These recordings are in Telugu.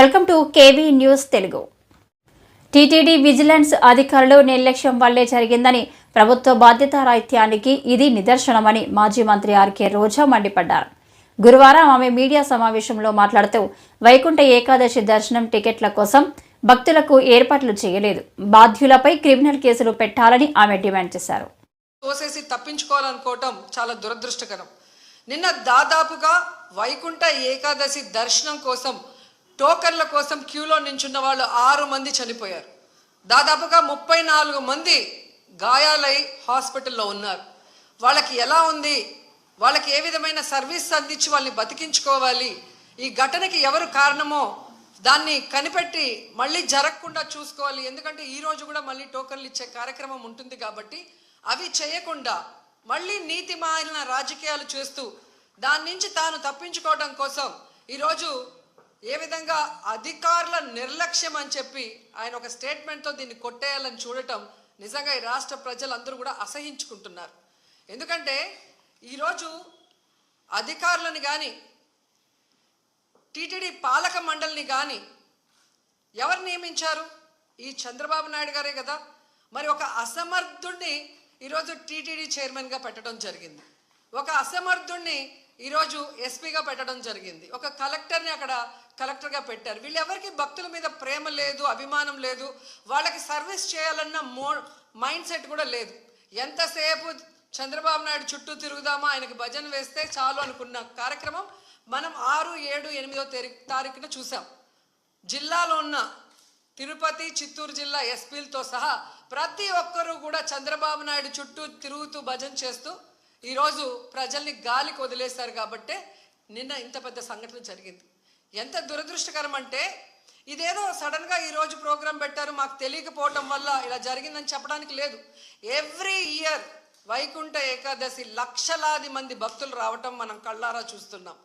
Welcome to KV news Telugu. TTD vigilance అధికారులు నిర్లక్ష్యం వల్లే జరిగిందని ప్రభుత్వ బాధ్యతారాహిత్యానికి ఇది నిదర్శనమని మాజీ మంత్రి ఆర్కే రోజా మండిపడ్డారు. గురువారం ఆమె మీడియా సమావేశంలో మాట్లాడుతూ వైకుంఠ ఏకాదశి దర్శనం టికెట్ల కోసం భక్తులకు ఏర్పాట్లు చేయలేదు. బాధ్యులపై క్రిమినల్ కేసులు పెట్టాలని ఆమె డిమాండ్ చేశారు. తోసేసి తప్పించుకోవాలనుకోవటం చాలా దురదృష్టకరం. నిన్న దాదాపుగా వైకుంఠ ఏకాదశి దర్శనం కోసం టోకన్ల కోసం క్యూలో నించున్న వాళ్ళు ఆరు మంది చనిపోయారు. దాదాపుగా ముప్పై నాలుగు మంది గాయాలై హాస్పిటల్లో ఉన్నారు. వాళ్ళకి ఎలా ఉంది? వాళ్ళకి ఏ విధమైన సర్వీస్ అందించి వాళ్ళని బతికించుకోవాలి? ఈ ఘటనకి ఎవరు కారణమో దాన్ని కనిపెట్టి మళ్ళీ జరగకుండా చూసుకోవాలి. ఎందుకంటే ఈరోజు కూడా మళ్ళీ టోకన్లు ఇచ్చే కార్యక్రమం ఉంటుంది కాబట్టి అవి చేయకుండా మళ్ళీ నీతి మాలిన రాజకీయాలు చేస్తూ దాని నుంచి తాను తప్పించుకోవడం కోసం ఈరోజు ఏ విధంగా అధికారుల నిర్లక్ష్యం అని చెప్పి ఆయన ఒక స్టేట్మెంట్తో దీన్ని కొట్టేయాలని చూడటం నిజంగా ఈ రాష్ట్ర ప్రజలందరూ కూడా అసహించుకుంటున్నారు. ఎందుకంటే ఈరోజు అధికారులను కానీ టీటీడీ పాలక మండలిని కానీ ఎవరు నియమించారు? ఈ చంద్రబాబు నాయుడు గారే కదా. మరి ఒక అసమర్థుణ్ణి ఈరోజు టీటీడీ చైర్మన్గా పెట్టడం జరిగింది. ఒక అసమర్థుణ్ణి ఈరోజు ఎస్పీగా పెట్టడం జరిగింది. ఒక కలెక్టర్ని అక్కడ కలెక్టర్గా పెట్టారు. వీళ్ళెవరికి భక్తుల మీద ప్రేమ లేదు అభిమానం లేదు. వాళ్ళకి సర్వీస్ చేయాలన్న మో మైండ్ సెట్ కూడా లేదు. ఎంతసేపు చంద్రబాబు నాయుడు చుట్టూ తిరుగుదామా ఆయనకి భజన వేస్తే చాలు అనుకున్న కార్యక్రమం మనం ఆరు ఏడు ఎనిమిదో తారీ తారీఖున చూసాం. జిల్లాలో ఉన్న తిరుపతి చిత్తూరు జిల్లా ఎస్పీలతో సహా ప్రతి ఒక్కరూ కూడా చంద్రబాబు నాయుడు చుట్టూ తిరుగుతూ భజన చేస్తూ ఈరోజు ప్రజల్ని గాలికి వదిలేశారు కాబట్టే నిన్న ఇంత పెద్ద సంఘటన జరిగింది. ఎంత దురదృష్టకరం అంటే ఇదేదో సడన్గా ఈరోజు ప్రోగ్రాం పెట్టారు మాకు తెలియకపోవటం వల్ల ఇలా జరిగిందని చెప్పడానికి లేదు. ఎవ్రీ ఇయర్ వైకుంఠ ఏకాదశి లక్షలాది మంది భక్తులు రావటం మనం కళ్ళారా చూస్తున్నాం.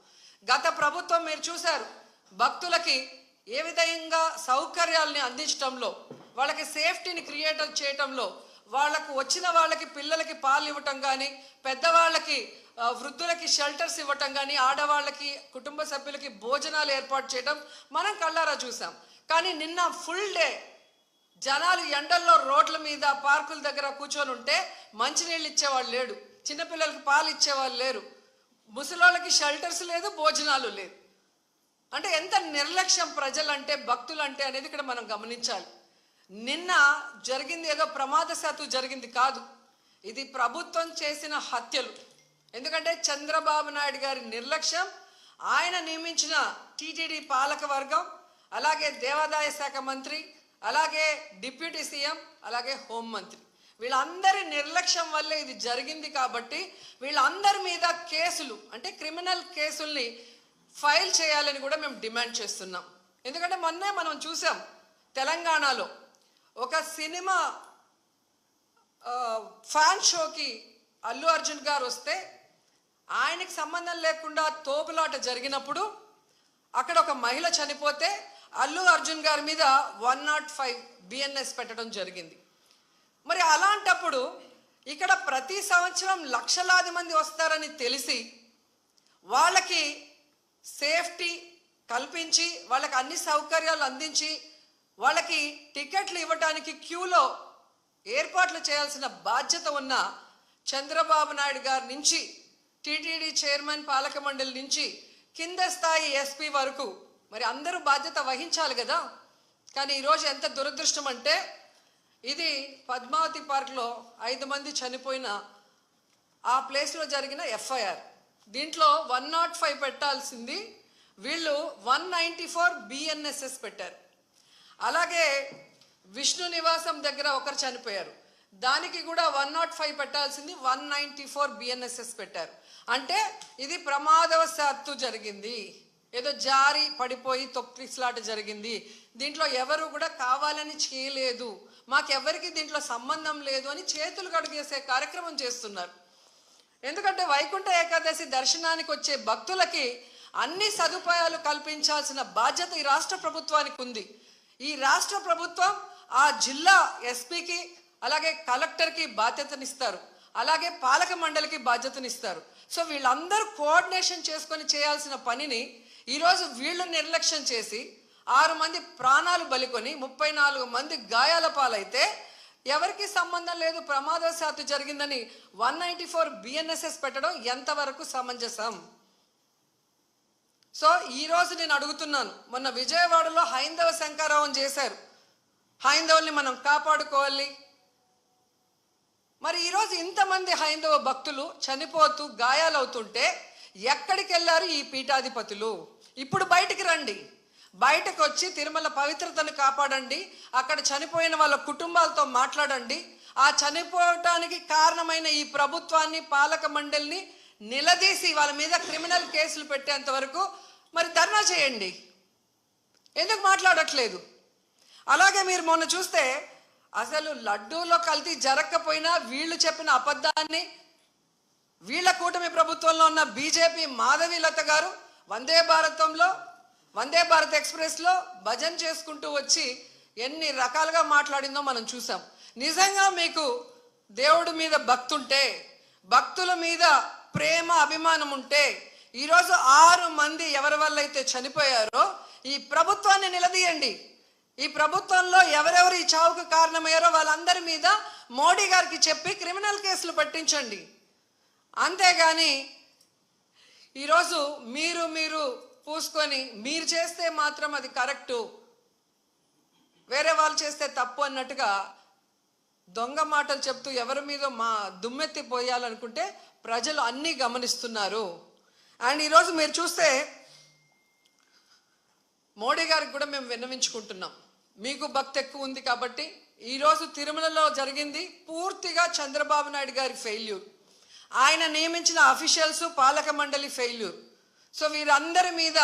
గత ప్రభుత్వం మీరు చూశారు భక్తులకి ఏ విధంగా సౌకర్యాల్ని అందించడంలో వాళ్ళకి సేఫ్టీని క్రియేట్ చేయటంలో వాళ్ళకు వచ్చిన వాళ్ళకి పిల్లలకి పాలు ఇవ్వటం కానీ పెద్దవాళ్ళకి వృద్ధులకి షెల్టర్స్ ఇవ్వటం కానీ ఆడవాళ్ళకి కుటుంబ సభ్యులకి భోజనాలు ఏర్పాటు చేయడం మనం కళ్ళారా చూసాం. కానీ నిన్న ఫుల్ డే జనాలు ఎండల్లో రోడ్ల మీద పార్కుల దగ్గర కూర్చొని ఉంటే మంచినీళ్ళు ఇచ్చేవాళ్ళు లేడు. చిన్నపిల్లలకి పాలు ఇచ్చేవాళ్ళు లేరు. ముసలోళ్ళకి షెల్టర్స్ లేదు భోజనాలు లేదు. అంటే ఎంత నిర్లక్ష్యం ప్రజలంటే భక్తులంటే అనేది ఇక్కడ మనం గమనించాలి. నిన్న జరిగింది ఏదో ప్రమాదశాత్తు జరిగింది కాదు. ఇది ప్రభుత్వం చేసిన హత్యలు. ఎందుకంటే చంద్రబాబు నాయుడు గారి నిర్లక్ష్యం ఆయన నియమించిన టీటీడీ పాలక వర్గం అలాగే దేవాదాయ శాఖ మంత్రి అలాగే డిప్యూటీ సీఎం అలాగే హోంమంత్రి వీళ్ళందరి నిర్లక్ష్యం వల్లే ఇది జరిగింది కాబట్టి వీళ్ళందరి మీద కేసులు అంటే క్రిమినల్ కేసుల్ని ఫైల్ చేయాలని కూడా మేము డిమాండ్ చేస్తున్నాం. ఎందుకంటే మొన్నే మనం చూసాం తెలంగాణలో ఒక సినిమా ఫ్యాన్ షోకి అల్లు అర్జున్ గారు వస్తే ఆయనకి సంబంధం లేకుండా తోపులాట జరిగినప్పుడు అక్కడ ఒక మహిళ చనిపోతే అల్లు అర్జున్ గారి మీద వన్ నాట్ ఫైవ్ బిఎన్ఎస్ పెట్టడం జరిగింది. మరి అలాంటప్పుడు ఇక్కడ ప్రతి సంవత్సరం లక్షలాది మంది వస్తారని తెలిసి వాళ్ళకి సేఫ్టీ కల్పించి వాళ్ళకి అన్ని సౌకర్యాలు అందించి వాళ్ళకి టికెట్లు ఇవ్వడానికి క్యూలో ఏర్పాట్లు చేయాల్సిన బాధ్యత ఉన్న చంద్రబాబు నాయుడు గారి నుంచి టీటీడీ చైర్మన్ పాలక మండలి నుంచి కింద స్థాయి ఎస్పీ వరకు మరి అందరూ బాధ్యత వహించాలి కదా. కానీ ఈరోజు ఎంత దురదృష్టం అంటే ఇది పద్మావతి పార్క్లో ఐదు మంది చనిపోయిన ఆ ప్లేస్లో జరిగిన ఎఫ్ఐఆర్. దీంట్లో వన్ నాట్ ఫైవ్ పెట్టాల్సింది వీళ్ళు వన్ నైంటీ ఫోర్ బిఎన్ఎస్ఎస్ పెట్టారు. అలాగే విష్ణు నివాసం దగ్గర ఒకరు చనిపోయారు. దానికి కూడా వన్ నాట్ ఫైవ్ పెట్టాల్సింది వన్ నైంటీ ఫోర్ బిఎన్ఎస్ఎస్ పెట్టారు. అంటే ఇది ప్రమాదవశాత్తు జరిగింది. ఏదో జారి పడిపోయి తొక్కిస్లాట జరిగింది. దీంట్లో ఎవరు కూడా కావాలని చేయలేదు. మాకెవరికి దీంట్లో సంబంధం లేదు అని చేతులు కడిగేసే కార్యక్రమం చేస్తున్నారు. ఎందుకంటే వైకుంఠ ఏకాదశి దర్శనానికి వచ్చే భక్తులకి అన్ని సదుపాయాలు కల్పించాల్సిన బాధ్యత ఈ రాష్ట్ర ప్రభుత్వానికి ఉంది. ఈ రాష్ట్ర ప్రభుత్వం ఆ జిల్లా ఎస్పీకి అలాగే కలెక్టర్కి బాధ్యతనిస్తారు. అలాగే పాలక మండలికి బాధ్యతనిస్తారు. సో వీళ్ళందరూ కోఆర్డినేషన్ చేసుకొని చేయాల్సిన పనిని ఈరోజు వీళ్ళు నిర్లక్ష్యం చేసి ఆరు మంది ప్రాణాలు బలికొని ముప్పై నాలుగు మంది గాయాల పాలైతే ఎవరికి సంబంధం లేదు ప్రమాదవశాత్తు జరిగిందని వన్ నైంటీ ఫోర్ బిఎన్ఎస్ఎస్ పెట్టడం ఎంతవరకు సమంజసం? సో ఈరోజు నేను అడుగుతున్నాను. మొన్న విజయవాడలో హైందవ శంకారావం చేశారు. హైందవుల్ని మనం కాపాడుకోవాలి. మరి ఈరోజు ఇంతమంది హైందవ భక్తులు చనిపోతూ గాయాలవుతుంటే ఎక్కడికి వెళ్ళారు ఈ పీఠాధిపతులు? ఇప్పుడు బయటికి రండి. బయటకు వచ్చి తిరుమల పవిత్రతను కాపాడండి. అక్కడ చనిపోయిన వాళ్ళ కుటుంబాలతో మాట్లాడండి. ఆ చనిపోవటానికి కారణమైన ఈ ప్రభుత్వాన్ని పాలక మండలిని నిలదీసి వాళ్ళ మీద క్రిమినల్ కేసులు పెట్టేంత వరకు మరి ధర్నా చేయండి. ఎందుకు మాట్లాడట్లేదు? అలాగే మీరు మొన్న చూస్తే అసలు లడ్డూలో కల్తీ జరగకపోయినా వీళ్ళు చెప్పిన అబద్ధాన్ని వీళ్ళ కూటమి ప్రభుత్వంలో ఉన్న బీజేపీ మాధవీలత గారు వందే భారతంలో వందే భారత్ ఎక్స్ప్రెస్లో భజన చేసుకుంటూ వచ్చి ఎన్ని రకాలుగా మాట్లాడిందో మనం చూసాం. నిజంగా మీకు దేవుడి మీద భక్తుంటే భక్తుల మీద ప్రేమ అభిమానం ఉంటే ఈరోజు ఆరు మంది ఎవరి వల్ల అయితే చనిపోయారో ఈ ప్రభుత్వాన్ని నిలదీయండి. ఈ ప్రభుత్వంలో ఎవరెవరు ఈ చావుకు కారణమయ్యారో వాళ్ళందరి మీద మోడీ గారికి చెప్పి క్రిమినల్ కేసులు పట్టించండి. అంతేగాని ఈరోజు మీరు మీరు పూసుకొని మీరు చేస్తే మాత్రం అది కరెక్టు వేరే వాళ్ళు చేస్తే తప్పు అన్నట్టుగా దొంగ మాటలు చెప్తూ ఎవరి మీద మా దుమ్మెత్తి పోయాలనుకుంటే ప్రజలు అన్నీ గమనిస్తున్నారు. అండ్ ఈరోజు మీరు చూస్తే మోడీ గారికి కూడా మేము విన్నవించుకుంటున్నాం. మీకు భక్తి ఎక్కువ ఉంది కాబట్టి ఈరోజు తిరుమలలో జరిగింది పూర్తిగా చంద్రబాబు నాయుడు గారి ఫెయిల్యూర్ ఆయన నియమించిన అఫీషియల్స్ పాలక మండలి ఫెయిల్యూర్ సో వీరందరి మీద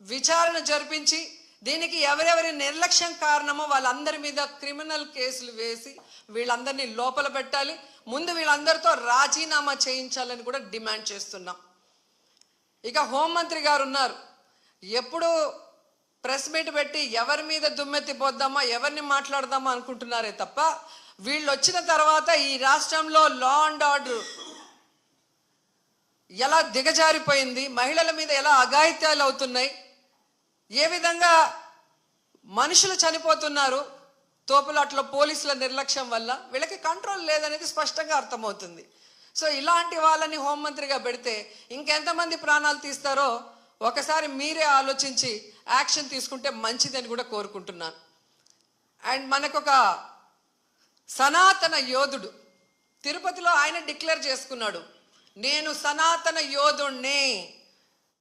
విచారణ జరిపించి దీనికి ఎవరెవరి నిర్లక్ష్యం కారణమో వాళ్ళందరి మీద క్రిమినల్ కేసులు వేసి వీళ్ళందరినీ లోపల పెట్టాలి. ముందు వీళ్ళందరితో రాజీనామా చేయించాలని కూడా డిమాండ్ చేస్తున్నాం. ఇక హోంమంత్రి గారు ఉన్నారు. ఎప్పుడు ప్రెస్ మీట్ పెట్టి ఎవరి మీద దుమ్మెత్తి పోద్దామా ఎవరిని మాట్లాడదామా అనుకుంటున్నారే తప్ప వీళ్ళు వచ్చిన తర్వాత ఈ రాష్ట్రంలో లా అండ్ ఆర్డర్ ఎలా దిగజారిపోయింది మహిళల మీద ఎలా అఘాయిత్యాలు అవుతున్నాయి ఏ విధంగా మనుషులు చనిపోతున్నారు తోపులాట్లో పోలీసుల నిర్లక్ష్యం వల్ల వీళ్ళకి కంట్రోల్ లేదనేది స్పష్టంగా అర్థమవుతుంది. సో ఇలాంటి వాళ్ళని హోంమంత్రిగా పెడితే ఇంకెంతమంది ప్రాణాలు తీస్తారో ఒకసారి మీరే ఆలోచించి యాక్షన్ తీసుకుంటే మంచిదని కూడా కోరుకుంటున్నాను. అండ్ మనకొక సనాతన యోధుడు తిరుపతిలో ఆయన డిక్లేర్ చేసుకున్నాడు నేను సనాతన యోధుణ్ణి.